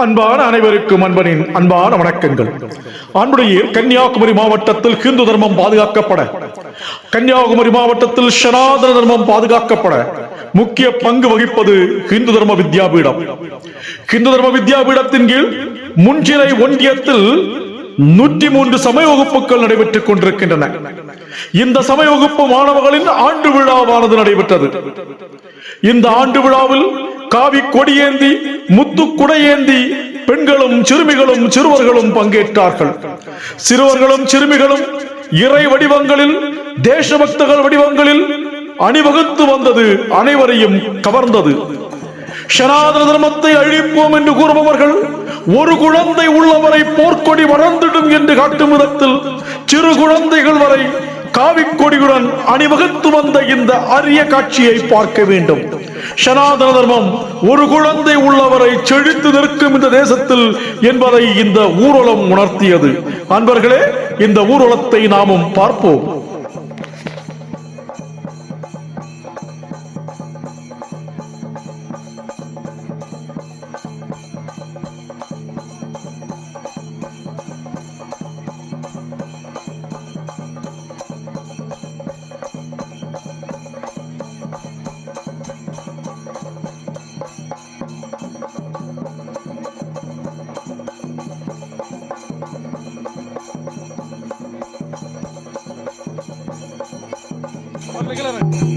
அன்பான அனைவருக்கும் அன்பனின் அன்பான வணக்கங்கள். அன்புடைய கன்னியாகுமரி மாவட்டத்தில் ஹிந்து தர்மம் பாதுகாக்கப்பட கன்னியாகுமரி மாவட்டத்தில் சனாதன தர்மம் பாதுகாக்கப்பட முக்கிய பங்கு வகிப்பது ஹிந்து தர்ம வித்யாபீடம். ஹிந்து தர்ம வித்யாபீடத்தின் கீழ் முன்சிறை ஒன்றியத்தில் நூற்றி மூன்று சமய வகுப்புகள் நடைபெற்றுக் கொண்டிருக்கின்றன. இந்த சமய வகுப்பு மாணவர்களின் ஆண்டு விழாவானது நடைபெற்றது. இந்த ஆண்டு விழாவில் காவி கொடியேந்தி முத்து குடையேந்தி பெண்களும் சிறுமிகளும் சிறுவர்களும் பங்கேற்றார்கள். சிறுவர்களும் சிறுமிகளும் இறை வடிவங்களில் தேசபக்தர்கள் வடிவங்களில் அணிவகுத்து வந்தது அனைவரையும் கவர்ந்தது. சனாதன தர்மத்தை அழிப்போம் என்று கூறுபவர்கள் ஒரு குழந்தை உள்ளவரை போர்க்கொடி வளர்ந்துடும் என்று காட்டும் விதத்தில் சிறு குழந்தைகள் வரை காவிக்கொடியுடன் அணிவகுத்து வந்த இந்த அரிய காட்சியை பார்க்க வேண்டும். சனாதன தர்மம் ஒரு குழந்தை உள்ளவரை செழித்து நிற்கும் இந்த தேசத்தில் என்பதை இந்த ஊர்வலம் உணர்த்தியது. அன்பர்களே இந்த ஊர்வலத்தை நாமும் பார்ப்போம். மிகலரன்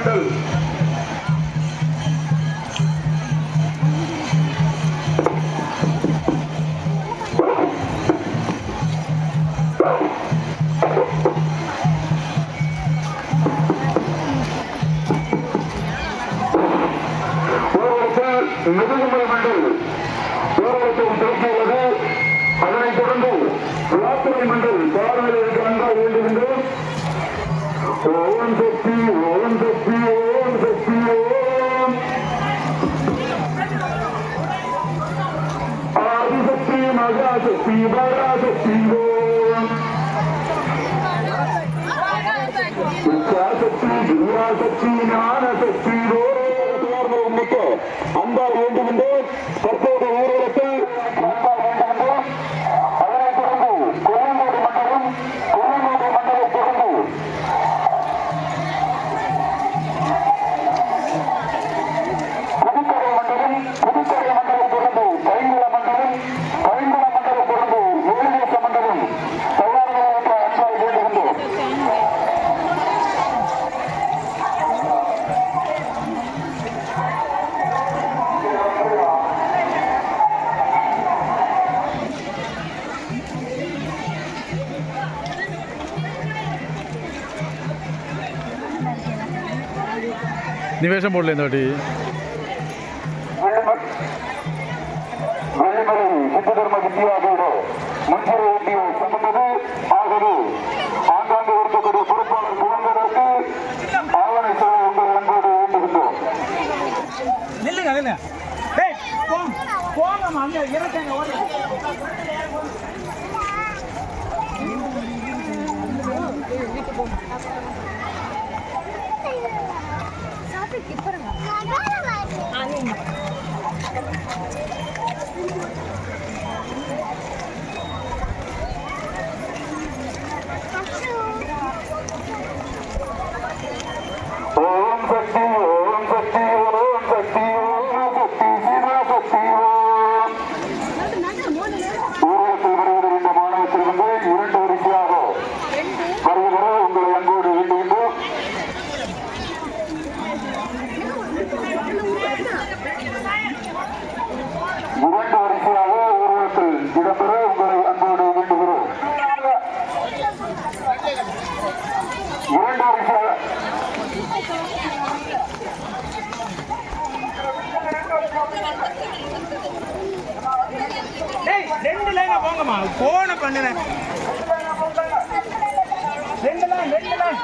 மக்கள் முதுகுமலை fever, fever, fever. വേഷം പോടില്ല എന്താട്ടി சித்தர்ம வித்யாபீட முன்முறை ஊட்டியை சந்தித்தது ஆகவே ஆங்காங்கே இருக்கக்கூடிய பொறுப்பாளர் துவங்குவதற்கு ஆவணை செய்ய உங்கள் அன்போடு ஏற்றுகின்றோம் நில்லுங்க. நில்லுங்க போங்க போங்க அங்கே இறக்கங்க ஓடுங்க ഇപ്പൊ ஆமா போன பண்ணுனேன் ரெண்டுலாம் ரெண்டுலாம்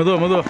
Mıdo mıdo.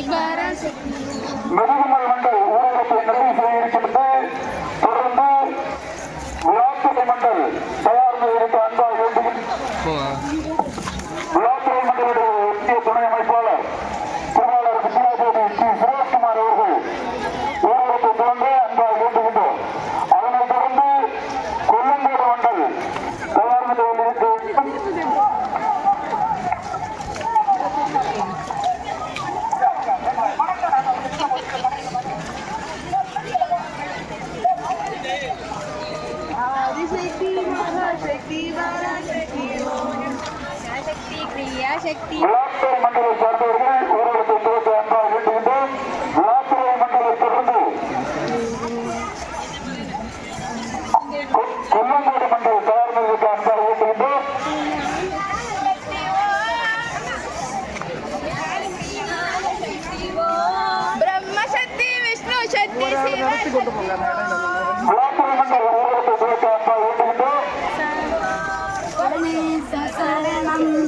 Big Bang.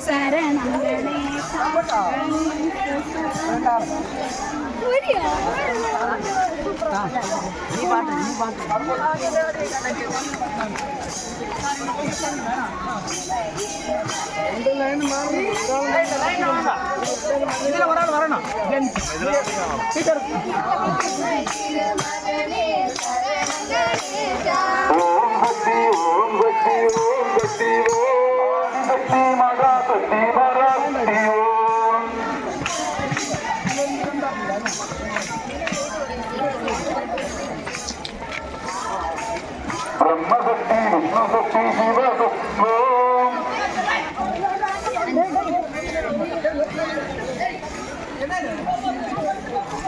சரணம் இதுல ஒரு ஆள் வரணும் ஓம் ஓம் சக்தி ஓம் சக்தி ஓம் சக்தி மகா சக்தி விஷ்ணுசக்தி சிவசக்தி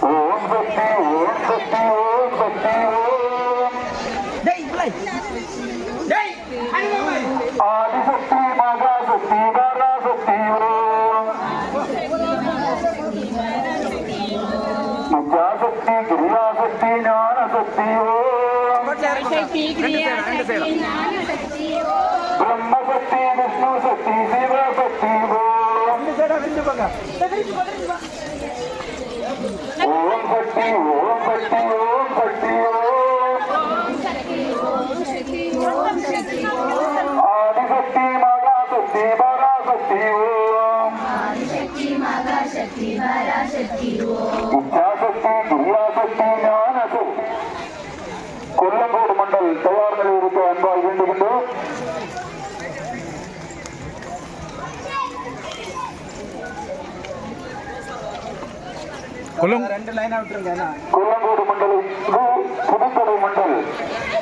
ஓம் ஓம் சக்தி ஓம் சக்தி ஓம் சக்தி ஓம் டேய் பிள்ளை டேய் அனுபவம் ஆதிசக்தி மகாசக்தி பராசக்தி ஓம் வித்யாசக்தி கிரியாசக்தி ஞானசக்தி ஓம் சக்தி கிரியா கொல்லங்கோடு மண்டல் தயார் நிலையில் இருக்க அன்பால் வேண்டுகின்றோம். கொல்லங்கோடு மண்டலை புதுக்கடை மண்டல்.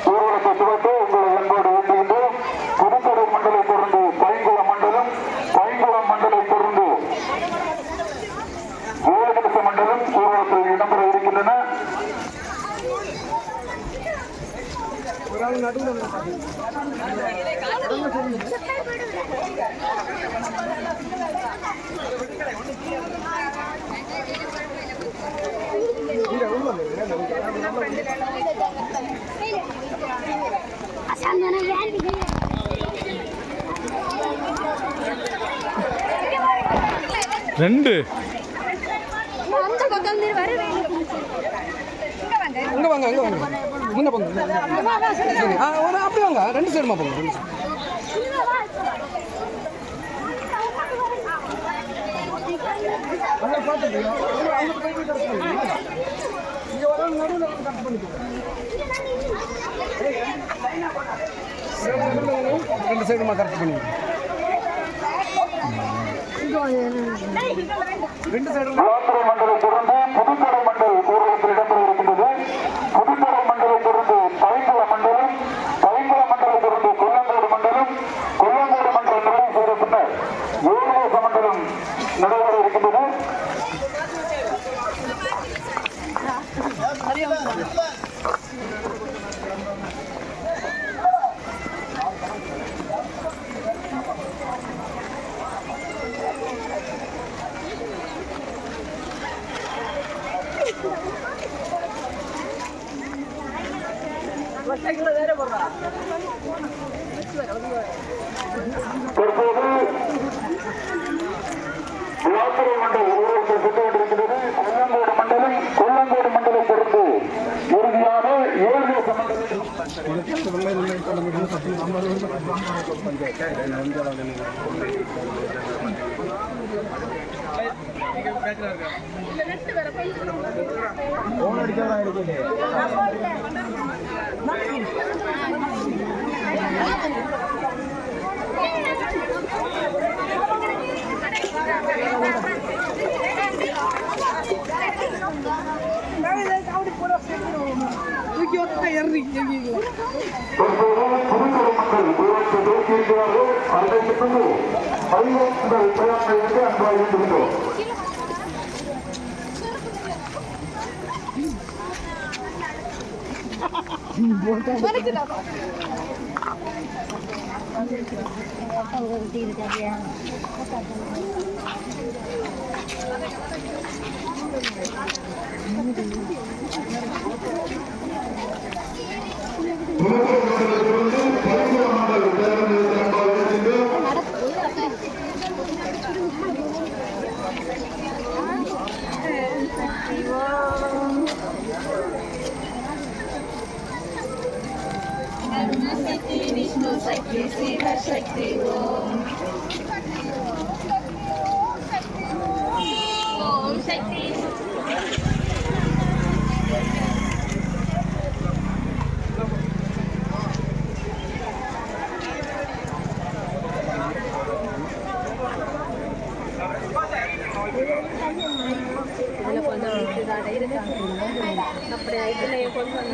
ஊர்வலத்தை துவக்க உங்களை அன்போடு வேண்டுகின்றோம் புதுக்கடை மண்டலை தொடர்ந்து பைங்குளம் மண்டலம் பைங்குளம் மண்டலை தொடர்ந்து வேதகலச மண்டலம் ஊர்வலத்தில் இடம்பெற இருக்கின்றன ரெண்டு. அந்த இங்க வாங்க இங்க வாங்க. முன்ன போங்க. சரி ஆ ஒரு அப்படி வாங்க. ரெண்டு சைடுமா போங்க ரெண்டு சைடு ரெண்டு சைடுமா கரெக்ட் பண்ணிக்கோங்க ரெண்டு சைடு விளாத்துறை புதுக்கடை மண்டல் ஊர்வலத்தில் இடம்பெற இருக்கின்றது புதுக்கடை மண்டலை தொடர்ந்து பைங்குள மண்டலம் பைங்குள மண்டலை தொடர்ந்து கொல்லங்கோடு மண்டலம் கொல்லங்கோடு மண்டலம் நிறைவு செய்த பின்னர் ஏழுதேச மண்டலம் நடைபெற இருக்கின்றது தற்போது விளாத்துறை மண்டல் ஊர்வலத்தை சென்று கொண்டிருக்கிறது கொல்லங்கோடு மண்டலம் கொல்லங்கோடு இறுதியாக மண்டலம் விட்டு இறங்கி தற்போது புதுக்கடை மண்டல் ஊர்வலத்தை வந்து தூக்கியிருக்கிறார்கள் ஓம் சக்தி கொஞ்சம் இதாக இருக்காங்க அப்படி இதில் கொஞ்சம்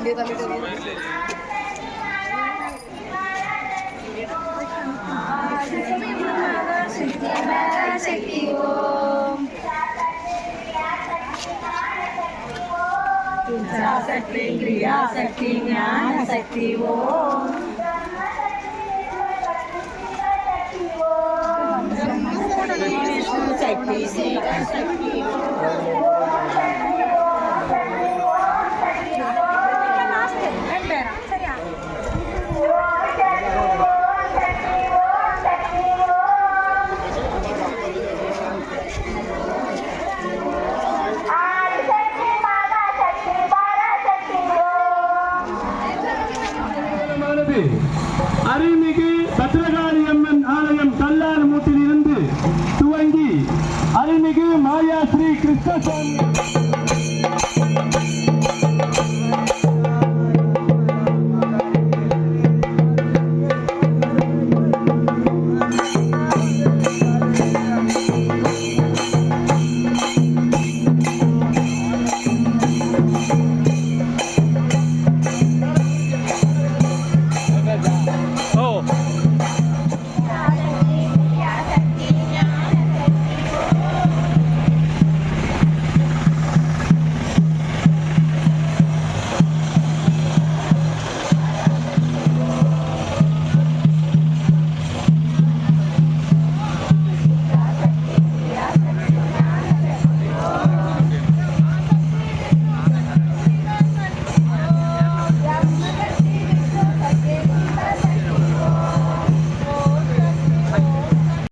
போ வண்டியை தள்ளிட்டு சக்தி ஓம் சக்தி கிரியா சக்தி ஞான சக்தி ஓம் Boom.